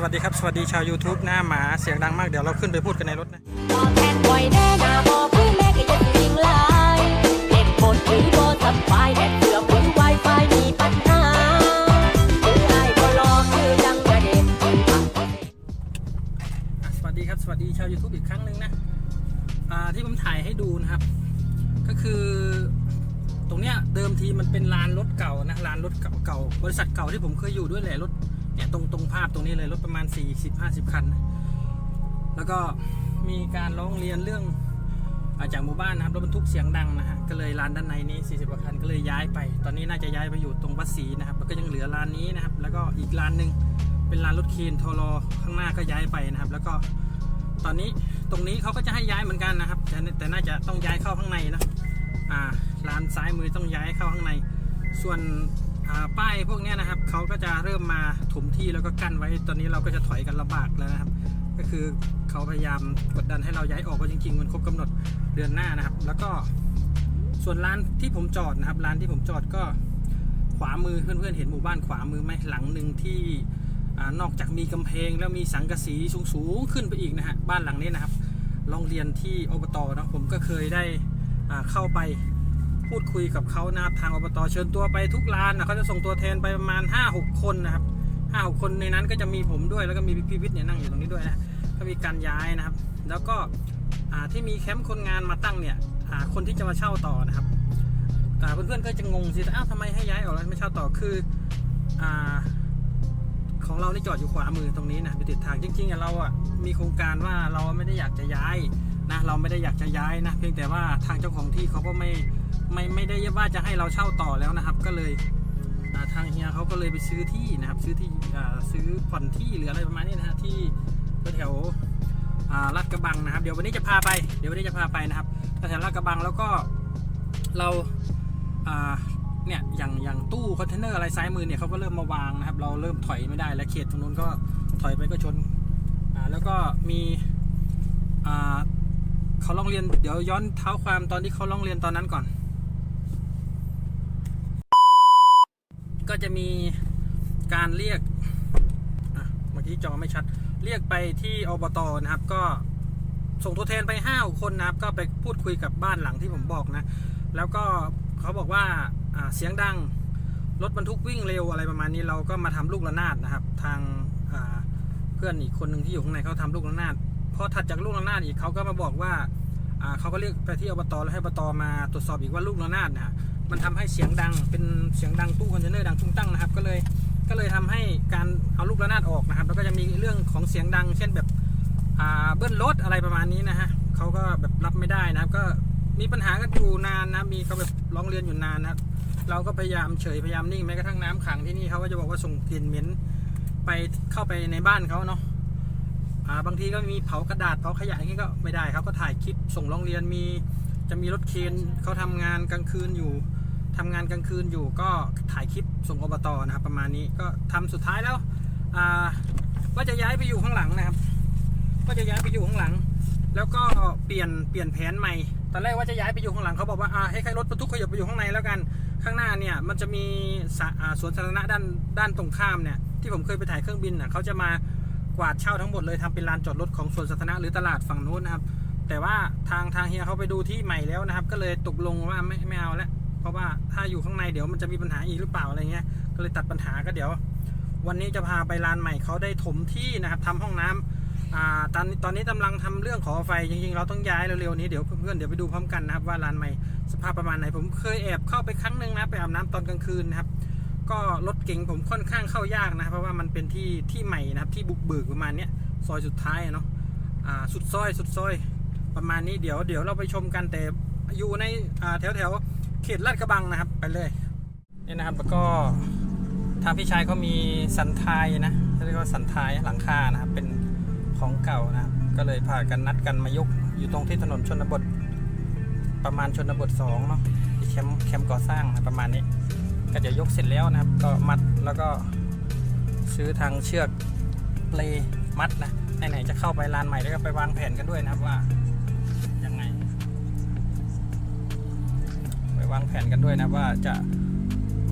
สวัสดีครับ สวัสดีชาว YouTube หน้าหมาเสียงดังมากเดี๋ยวเราขึ้นไปพูดกันในรถนะบอกแทนบ่อยแน่นาบอกพื้นแม่ก็อยังวิ่งลายเด็กบนหรือโบสบายเด็กเสือพื้นไวไฟมีปัญหาคือไอ้บ่รอคือยังกระเด็นอะสวัสดีครับ สวัสดีชาว YouTube อีกครั้งหนึ่งนะอ่าที่ผมถ่ายให้ดูนะครับ ก็คือตรงเนี้ยเดิมทีมันเป็นลานรถเก่านะลานรถเก่าเก่าบริษัทเก่าที่ผมเคยอยู่ด้วยแหละรถ เนี่ยตรงตรงภาพตรงนี้เลยรถประมาณ 40-50 คัน แล้วก็มีการร้องเรียนเรื่องอาจากหมู่บ้านนะครับรถบรรทุกเสียงดังนะฮะก็เลยลานด้านในนี้ 40กว่าคันก็เลยย้ายไป ตอนนี้น่าจะย้ายไปอยู่ตรงวัดศรีนะครับแล้วก็ยังเหลือลานนี้นะครับ แล้วก็อีกลานหนึ่งเป็นลานรถเคนทอรอข้างหน้าก็ย้ายไปนะครับ แล้วก็ตอนนี้ตรงนี้เขาก็จะให้ย้ายเหมือนกันนะครับแต่แต่น่าจะต้องย้ายเข้าข้างในนะอ่าลานซ้ายมือต้องย้ายเข้าข้างใน ส่วนป้ายพวกนี้นะครับ จะเริ่มมาถมที่แล้วก็กั้นไว้ ตอนนี้เราก็จะถอยกันลำบากแล้วนะครับ ก็คือเขาพยายามกดดันให้เราย้ายออกเพราะจริงๆ มันครบกำหนดเดือนหน้านะครับ แล้วก็ส่วนร้านที่ผมจอดนะครับร้านที่ผมจอดก็ขวามือเพื่อนๆเห็นหมู่บ้านขวามือไหมหลังหนึ่งที่นอกจากมีกำแพงแล้วมีสังกะสีสูงๆขึ้นไปอีกนะฮะบ้านหลังนี้นะครับโรงเรียนที่อบตนะผมก็เคยได้เข้าไป พูดคุยกับเขานะครับทางอบตเชิญตัวไปทุกร้านนะเขาจะส่งตัวแทนไปประมาณ 5-6 คนนะครับห้าหกคนในนั้นก็จะมีผมด้วยแล้วก็มีพี่วิทย์เนี่ยนั่งอยู่ตรงนี้ด้วยนะก็มีการย้ายนะครับ แล้วก็ที่มีแคมป์คนงานมาตั้งเนี่ยคนที่จะมาเช่าต่อนะครับอ่าเพื่อนๆก็จะงงสิอ้าวทำไมให้ย้ายออกแล้วไม่เช่าต่อคืออของเรานี่จอดอยู่ขวามือตรงนี้นะไปติดทางจริงๆเราอะมีโครงการว่าเราไม่ได้อยากจะย้ายนะเราไม่ได้อยากจะย้ายนะเพียงแต่ว่าทางเจ้าของที่เขาก็ไม่ ไม่ไม่ได้ว่าจะให้เราเช่าต่อแล้วนะครับ ก็เลยทางเฮียเขาก็เลยไปซื้อที่นะครับ ซื้อที่ซื้อผ่อนที่หรืออะไรประมาณนี้นะฮะที่แถวลาดกระบังนะครับ เดี๋ยววันนี้จะพาไป เดี๋ยววันนี้จะพาไปนะครับแถวลาดกระบังแล้วก็เราเนี่ยอย่างอย่างตู้คอนเทนเนอร์อะไรซ้ายมือเนี่ยเขาก็เริ่มมาวางนะครับ เราเริ่มถอยไม่ได้แล้วเขตตรงนู้นก็ถอยไปก็ชนแล้วก็มีเขาลองเรียนเดี๋ยวย้อนเท้าความตอนที่เขาลองเรียนตอนนั้นก่อน ก็จะมีการเรียกเมื่อกี้จอไม่ชัด เรียกไปที่อบตนะครับ ก็ส่งตัวแทนไปห้าคนนะครับ ก็ไปพูดคุยกับบ้านหลังที่ผมบอกนะ แล้วก็เขาบอกว่าเสียงดังรถบรรทุกวิ่งเร็วอะไรประมาณนี้เราก็มาทำลูกระนาดนะครับ ทางาเพื่อนอีกคนหนึ่งที่อยู่ข้างในเขาทำลูกระนาดพอถัดจากลูกระนาดอีกเขาก็มาบอกว่าาเขาก็เรียกไปที่อบตแล้วให้อบตมาตรวจสอบอีกว่าลูกระนาดนะฮะ มันทำให้เสียงดังเป็นเสียงดังตู้คอนเทนเนอร์ดังตุ้งตั้งนะครับ ก็เลยก็เลยทำให้การเอาลูกระนาดออกนะครับ แล้วก็จะมีเรื่องของเสียงดัง เช่นแบบอ่าเบิ้ลรถอะไรประมาณนี้นะฮะเขาก็แบบรับไม่ได้นะครับ ก็มีปัญหากันอยู่นานนะมีเขาแบบร้องเรียนอยู่นานนะครับ เราก็พยายามเฉยพยายามนิ่งแม้กระทั่งน้ำขังที่นี่เขาก็จะบอกว่าส่งกลิ่นเหม็นไปเข้าไปในบ้านเขาเนาะาบางทีก็มีเผากระดาษเผาขยะอย่างนี้ก็ไม่ได้เขาก็ถ่ายคลิปส่งร้องเรียนมีจะมีรถเคนเขาทำงานกลางคืนอยู่ ทำงานกลางคืนอยู่ก็ถ่ายคลิปส่งอบตนะครับ ประมาณนี้ก็ทำสุดท้ายแล้วอ่าว่าจะย้ายไปอยู่ข้างหลังนะครับ ก็จะย้ายไปอยู่ข้างหลัง แล้วก็เปลี่ยนเปลี่ยนแผนใหม่ตอนแรกว่าจะย้ายไปอยู่ข้างหลังเขาบอกว่าอ่าให้ใครรถบรรทุกขยับไปอยู่ข้างในแล้วกัน ข้างหน้าเนี่ยมันจะมีสสวนสาธารณะด้านด้านตรงข้ามเนี่ยที่ผมเคยไปถ่ายเครื่องบินน่ะเขาจะมากวาดเช่าทั้งหมดเลยทำเป็นลานจอดรถของสวนสาธารณะหรือตลาดฝั่งนู้นนะครับ แต่ว่าทางทางเฮียเขาไปดูที่ใหม่แล้วนะครับ ก็เลยตกลงว่าไม่ไม่เอาแล้ว เพราะว่าถ้าอยู่ข้างในเดี๋ยวมันจะมีปัญหาอีกหรือเปล่าอะไรเงี้ย ก็เลยตัดปัญหาก็เดี๋ยว วันนี้จะพาไปลานใหม่เขาได้ถมที่นะครับทำห้องน้ำอ่าตอนตอนนี้กำลังทำเรื่องขอไฟจริงๆ เราต้องย้ายเร็วๆนี้เดี๋ยวเพื่อนๆเดี๋ยวไปดูพร้อมกันนะครับว่าร้านใหม่สภาพประมาณไหนผมเคยแอบเข้าไปครั้งหนึ่งนะไปอาบน้ำตอนกลางคืนนะครับก็รถเก๋งผมค่อนข้างเข้ายากนะเพราะว่ามันเป็นที่ที่ใหม่นะครับที่บุกเบิกประมาณเนี้ยซอยสุดท้ายเนาะอ่าสุดซอยสุดซอยประมาณนี้เดี๋ยวเดี๋ยวเราไปชมกันแต่อยู่ในอ่าแถวแถว เขตลาดกระบังนะครับไปเลยนี่นะครับแล้วก็ทางพี่ชายเขามีสันทายนะเรียกว่าสันทายหลังคานะครับเป็นของเก่านะครับก็เลยพากันนัดกันมายกอยู่ตรงที่ถนนชนบท ประมาณชนบทสองเนาะที่แคมป์แคมป์ก่อสร้างนะประมาณนี้ ก็จะยกเสร็จแล้วนะครับ ก็มัดแล้วก็ซื้อทางเชือกเปลมัดนะไหนๆจะเข้าไปลานใหม่แล้วก็ไปวางแผนกันด้วยนะครับว่า วางแผนกันด้วยนะว่าจะ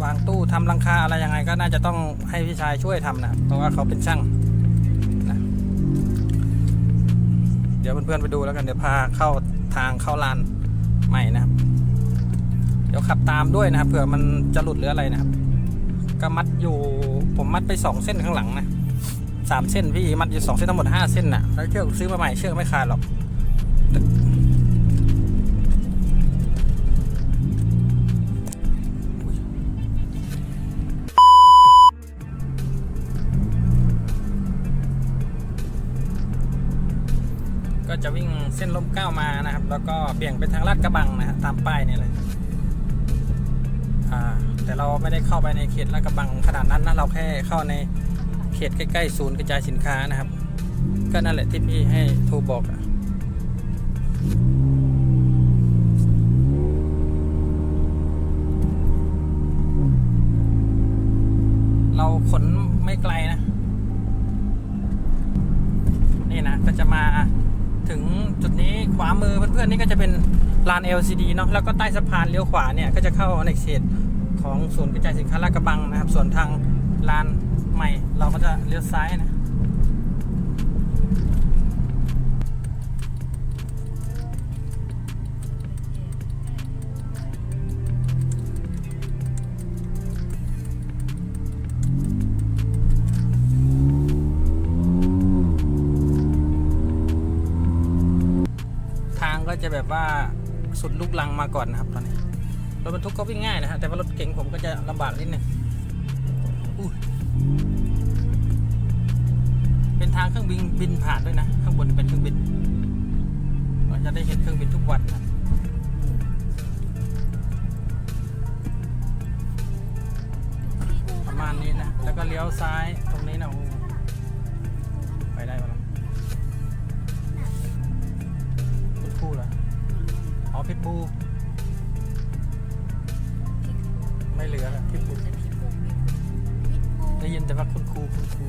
วางตู้ทำลังคาอะไรยังไงก็น่าจะต้องให้พี่ชายช่วยทำนะเพราะว่าเขาเป็นช่างนะเดี๋ยวเพื่อนๆไปดูแล้วกันเดี๋ยวพาเข้าทางเข้าลานใหม่นะครับ เดี๋ยวขับตามด้วยนะครับเผื่อมันจะหลุดหรืออะไรนะครับ ก็มัดอยู่ผมมัดไปสองเส้นข้างหลังนะสามเส้นพี่มัดอยู่สองเส้นทั้งหมดห้าเส้นนะ่ะแล้วเชือกซื้อมาใหม่เชือกไม่ขาดหรอก ก็จะวิ่งเส้นลมเก้ามานะครับ แล้วก็เบี่ยงไปทางลาดกระบังนะฮะตามป้ายนี่เลยแต่เราไม่ได้เข้าไปในเขตลาดกระบังขนาดนั้นนะเราแค่เข้าในเขตใกล้ๆศูนย์กระจายสินค้านะครับ ก็นั่นแหละที่พี่ให้โทรบอกอะเราขนไม่ไกลนะ นี่นะก็จะมา ถึงจุดนี้ขวามือเพื่อนๆนี่ก็จะเป็นลาน LCD เนาะแล้วก็ใต้สะพานเลี้ยวขวาเนี่ยก็จะเข้าในเขตของศูนย์กระจายสินค้าลาดกระบังนะครับ ส่วนทางลานใหม่เราก็จะเลี้ยวซ้ายนะ จะแบบว่าสุดลูกลังมาก่อนนะครับตอนนี้รถบรรทุกก็วิ่งง่ายนะฮะแต่ว่ารถเก๋งผมก็จะลำบากนิดนึงเป็นทางเครื่องบินบินผ่านด้วยนะ ข้างบนเป็นเครื่องบินเราจะได้เห็นเครื่องบินทุกวันนะประมาณนี้นะ แล้วก็เลี้ยวซ้ายตรงนี้นะโอ้ไปได้ปะล่ะคุณครูเหรอ พิทบูไม่เหลือแล้วพิทบูได้ยินแต่ว่าคุณครูคุณครู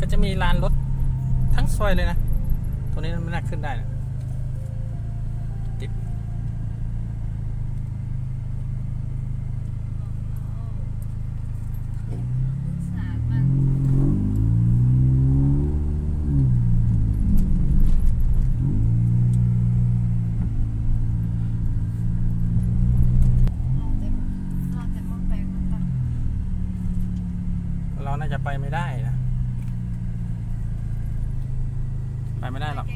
ก็จะมีลานรถทั้งซอยเลยนะ ตัวนี้มันไม่น่าขึ้นได้นะติดเราน่าจะไปไม่ได้นะ ไปไม่ได้หรอก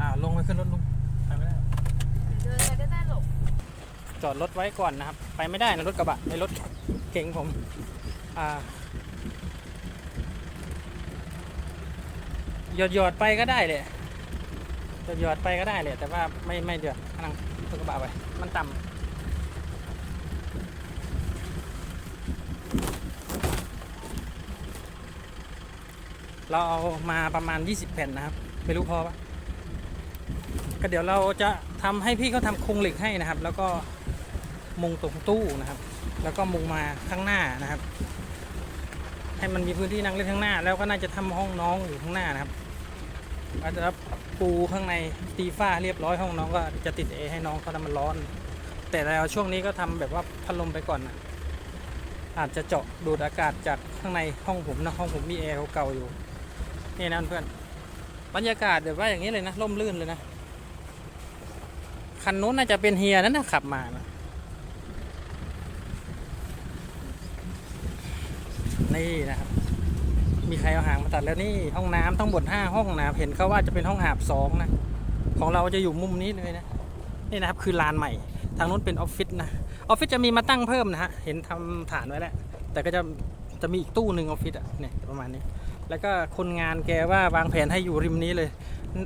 อ่าลงไปขึ้นรถลุงไปไม่ได้เดินไปก็ได้หรอกจอดรถไว้ก่อนนะครับ ไปไม่ได้นะรถกระบะในรถเก๋งผมอ่าหยอดหยอดๆไปก็ได้เลย หยอดหยอดไปก็ได้เลยแต่ว่าไม่ไม่เดือดนั่งรถกระบะไปมันต่ำเราเอามาประมาณ 20 แผ่นนะครับ ไม่รู้พอปะก็เดี๋ยวเราจะทำให้พี่เขาทำโครงเหล็กให้นะครับ แล้วก็มุงตรงตู้นะครับ แล้วก็มุงมาข้างหน้านะครับ ให้มันมีพื้นที่นั่งเล่นข้างหน้า แล้วก็น่าจะทำห้องน้องอยู่ข้างหน้านะครับ อาจจะปูข้างในตีฝ้าเรียบร้อยห้องน้องก็จะติดเอร์ให้น้องเขาทำมันร้อน แต่แล้วช่วงนี้ก็ทำแบบว่าพัดลมไปก่อนนะอาจจะเจาะดูดอากาศจากข้างในห้องผมนะห้องผมมีแอร์เก่าๆอยู่นี่นะเพื่อนบรรยากาศแบบว่าอย่างนี้เลยนะร่มรื่นเลยนะคันนู้นน่าจะเป็นเฮียนั่นนะขับมานะนี่นะครับ มีใครเอาหางมาตัดแล้วนี่ห้องน้ำทั้งหมดห้าห้องนะครับเห็นเขาว่าจะเป็นห้องอาบสองนะ ของเราจะอยู่มุมนี้เลยนะนี่นะครับคือลานใหม่ ทางนู้นเป็นออฟฟิศนะออฟฟิศจะมีมาตั้งเพิ่มนะฮะเห็นทำฐานไว้แล้วแต่ก็จะจะมีอีกตู้หนึ่งออฟฟิศอะเนี่ยประมาณนี้ แล้วก็คนงานแกว่าวางแผนให้อยู่ริมนี้เลย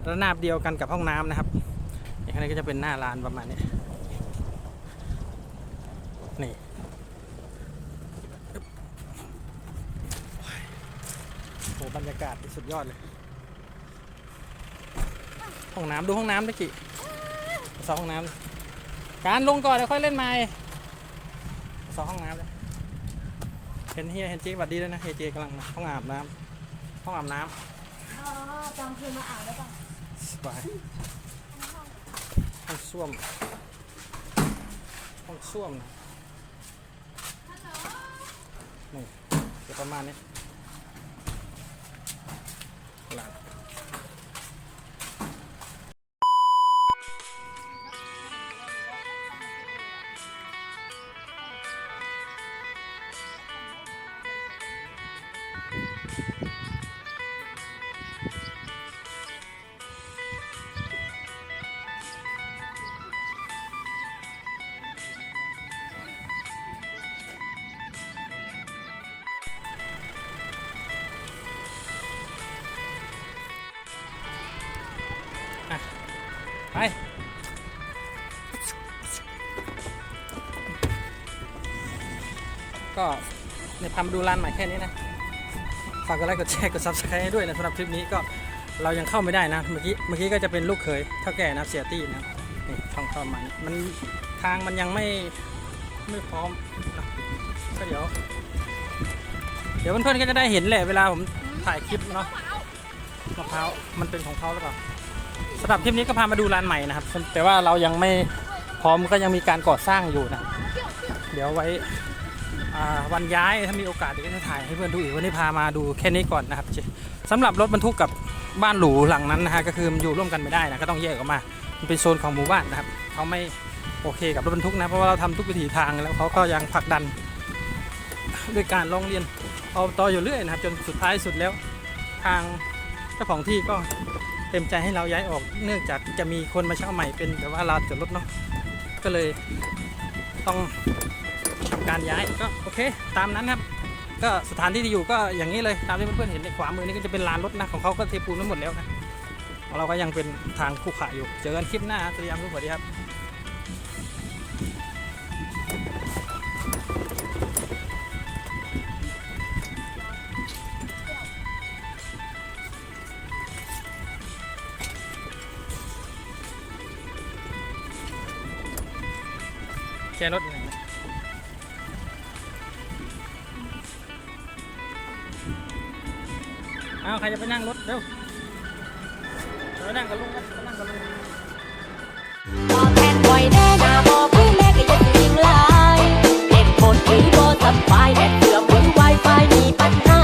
ระนาบเดียวกันกับห้องน้ำนะครับอย่างนี้ก็จะเป็นหน้าลานประมาณนี้ โหบ รรยากาศสุดยอดเลย ห้องน้ำดูห้องน้ำตะกี้สองห้องน้ำการลงก่อนเดี๋ยวค่อยเล่นใหม่สองห้องน้ำเลยเห็นเฮียเห็นเจ๊หวัดดีด้วยนะเฮียเจกำลังห้องอาบน้ำห้องอาบน้อ๋อจำคืนมาอ่านได้ป่ะำสบายห้องส้วมห้องส้วมนะนี่จะประมาณนี้ ห ไป ก็ในพามาดูร้านใหม่แค่นี้นะ ฝากกดไลค์กดแชร์กด subscribe ด้วยนะสำหรับคลิปนี้ก็เรายังเข้าไม่ได้นะ เมื่อกี้เมื่อกี้ก็จะเป็นลูกเขยเท่าแก่นะเสียตี้นะนี่ช่องเข้ามานี่มันทางมันยังไม่ไม่พร้อมนะก็เดี๋ยว เดี๋ยวเพื่อนๆก็จะได้เห็นแหละเวลาผมถ่ายคลิปเนาะมะพร้าวมันเป็นของเขาหรือเปล่า สำหรับคลิปนี้ก็พามาดูร้านใหม่นะครับ แต่ว่าเรายังไม่พร้อมก็ยังมีการก่อสร้างอยู่นะ เดี๋ยวไว้วันย้ายถ้ามีโอกาสเดี๋ยวจะถ่ายให้เพื่อนดูอีกวันนี้พามาดูแค่นี้ก่อนนะครับสำหรับรถบรรทุกกับบ้านหรูหลังนั้นนะฮะก็คืออยู่ร่วมกันไม่ได้นะก็ต้องแยกออกมามันเป็นโซนของหมู่บ้านนะครับเขาไม่โอเคกับรถบรรทุกนะเพราะว่าเราทำทุกวิถีทางแล้วเขาก็ยังผลักดันด้วยการร้องเรียนเอบตอยู่เรื่อยนะครับจนสุดท้ายสุดแล้ว ทางเจ้าของที่ก็ เต็มใจให้เราย้ายออกเนื่องจากจะมีคนมาเช่าใหม่เป็นแต่ว่าลานจอดรถเนาะก็เลยต้องทำการย้ายก็โอเค ตามนั้นครับ ก็สถานที่ที่อยู่ก็อย่างนี้เลยตามที่เพื่อนๆเห็นในขวามือนี่ก็จะเป็นลานรถนะของเขาก็เทปูนไว้หมดแล้วนะของเราก็ยังเป็นทางคู่ขาอยู่ เจอกันคลิปหน้าสวัสดีครับ แชร์รถเอาใครจะไปนั่งรถเร็วไปนั่งกับลุงนะนั่งกับลุงบอแดดเสือบนไวไฟมีปัญหา